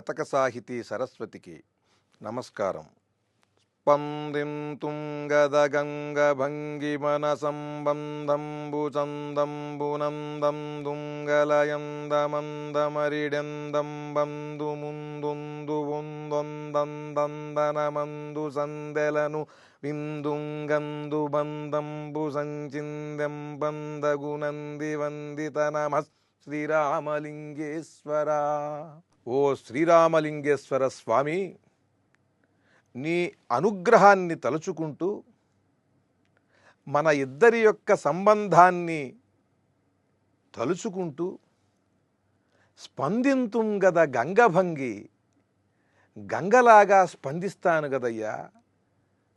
శతక సాహితీ సరస్వతికి నమస్కారం. స్పందింతుం గదగంగ భంగిమన సంబంధంబు చందంబునందం దుంగలయందమందమరిడెందం బందు ముందుందు ఉందొందందందనమందు సందెలను విందుంగందు బందంబు సంచిందెం బందగునంది వందిత నమ శ్రీరామలింగేశ్వరా. ఓ శ్రీరామలింగేశ్వర స్వామి నీ అనుగ్రహాన్ని తలుచుకుంటూ మన ఇద్దరి యొక్క సంబంధాన్ని తలుచుకుంటూ స్పందింతుం గద గంగభంగి గంగలాగా స్పందిస్తాను గదయ్యా.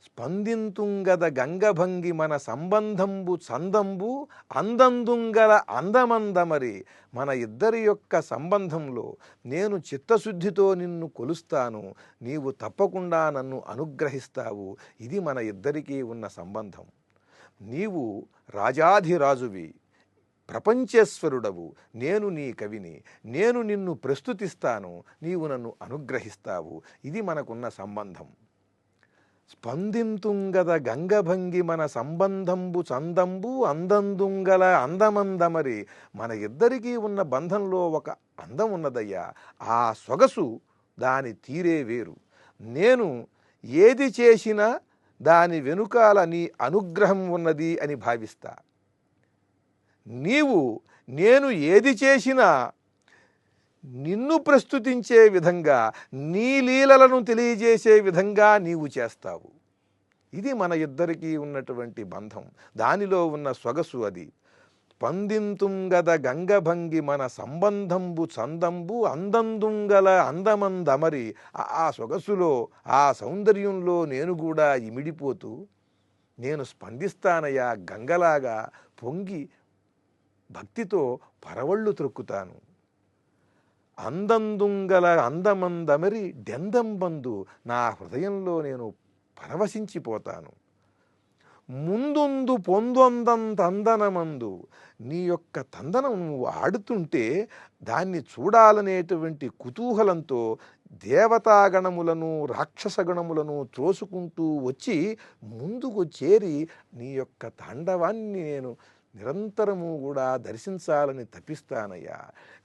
స్పందింతుంగద గంగభంగి మన సంబంధంబు చందంబు అందందుంగల అందమందమరి మన ఇద్దరి యొక్క సంబంధంలో నేను చిత్తశుద్ధితో నిన్ను కొలుస్తాను నీవు తప్పకుండా నన్ను అనుగ్రహిస్తావు. ఇది మన ఇద్దరికీ ఉన్న సంబంధం. నీవు రాజాధిరాజువి ప్రపంచేశ్వరుడవు. నేను నీ కవిని. నేను నిన్ను ప్రస్తుతిస్తాను. నీవు నన్ను అనుగ్రహిస్తావు. ఇది మనకున్న సంబంధం. స్పందింతుంగద గంగభంగి మన సంబంధంబు చందంబు అందందుంగల అందమందమరి మన ఇద్దరికీ ఉన్న బంధంలో ఒక అందం ఉన్నదయ్యా. ఆ సొగసు దాని తీరే వేరు. నేను ఏది చేసినా దాని వెనుకాల నీ అనుగ్రహం ఉన్నది అని భావిస్తా. నీవు నేను ఏది చేసినా నిన్ను ప్రస్తుతించే విధంగా నీ లీలలను తెలియజేసే విధంగా నీవు చేస్తావు. ఇది మన ఇద్దరికీ ఉన్నటువంటి బంధం. దానిలో ఉన్న సొగసు అది. పందింతుంగద గంగభంగి మన సంబంధంబు చందంబు అందందుంగల అందమందమరి ఆ- ఆ సొగసులో ఆ సౌందర్యంలో నేను కూడా ఇమిడిపోతూ నేను స్పందిస్తానయ్యా గంగలాగా పొంగి భక్తితో పరవళ్ళు త్రొక్కుతాను. అందందుంగల అందమందమరి డెందంబందు నా హృదయంలో నేను పరవశించిపోతాను. ముందుందు పొందొందంతందనమందు నీ యొక్క తందనం నువ్వు ఆడుతుంటే దాన్ని చూడాలనేటువంటి కుతూహలంతో దేవతాగణములను రాక్షసగణములను త్రోసుకుంటూ వచ్చి ముందుకు చేరి నీ యొక్క తాండవాన్ని నేను నిరంతరము కూడా దర్శించాలని తప్పిస్తానయ్యా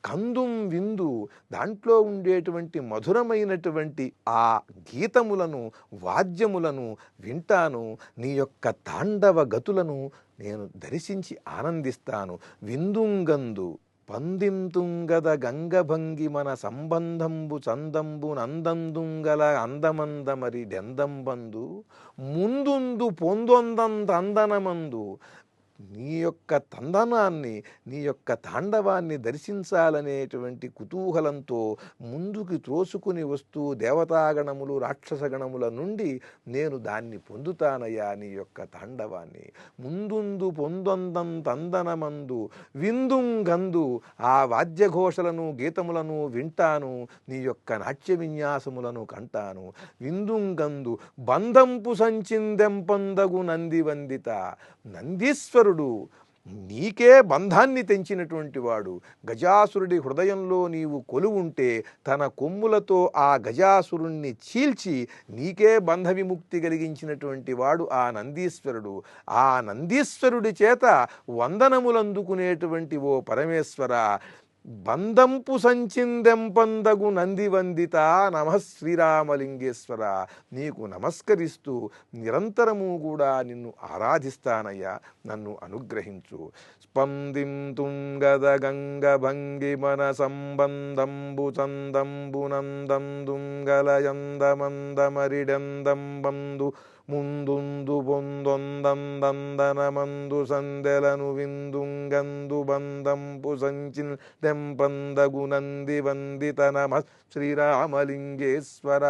కందుం విందు దాంట్లో ఉండేటువంటి మధురమైనటువంటి ఆ గీతములను వాద్యములను వింటాను. నీ యొక్క తాండవ గతులను నేను దర్శించి ఆనందిస్తాను. విందుంగందు పందింతుంగద గంగభంగి మన సంబంధంబు చందంబు నందందుంగల అందమందమరి డెందంబందు ముందుందు పొందొందంత అందనమందు నీ యొక్క తందనాన్ని నీ యొక్క తాండవాన్ని దర్శించాలనేటువంటి కుతూహలంతో ముందుకు త్రోసుకుని వస్తూ దేవతాగణములు రాక్షసగణముల నుండి నేను దాన్ని పొందుతానయ్యా నీ యొక్క తాండవాన్ని. ముందుందు పొందొందం తందనమందు విందుంగందు ఆ వాద్యఘోషలను గీతములను వింటాను నీ యొక్క నాట్య విన్యాసములను కంటాను. విందుంగందు బంధంపు సంచిందెంపందగు నంది వందిత కుమారుడు నీకే బంధాన్ని తెంచినటువంటి వాడు. గజాసురుడి హృదయంలో నీవు కొలువుంటే తన కొమ్ములతో ఆ గజాసురుణ్ణి చీల్చి నీకే బంధ విముక్తి కలిగించినటువంటి వాడు ఆ నందీశ్వరుడు. ఆ నందీశ్వరుడి చేత వందనములందుకునేటువంటి ఓ పరమేశ్వర బంధంపు సంచిందెంపందగు నందివందిత నమ శ్రీరామలింగేశ్వర. నీకు నమస్కరిస్తూ నిరంతరము కూడా నిన్ను ఆరాధిస్తానయ్యా నన్ను అనుగ్రహించు. స్పందింతుంగద గంగ భంగి మన సంబంధంబు చందంబు నందం దుంగలయందమందమరిడెందం బంధు ముందుందు పొందొందందందనమందు సందెలను విందుంగందు బంధంపు సంచిన్ దెంపందగు సంపందగునంది వందిత నమ శ్రీరామలింగేశ్వర.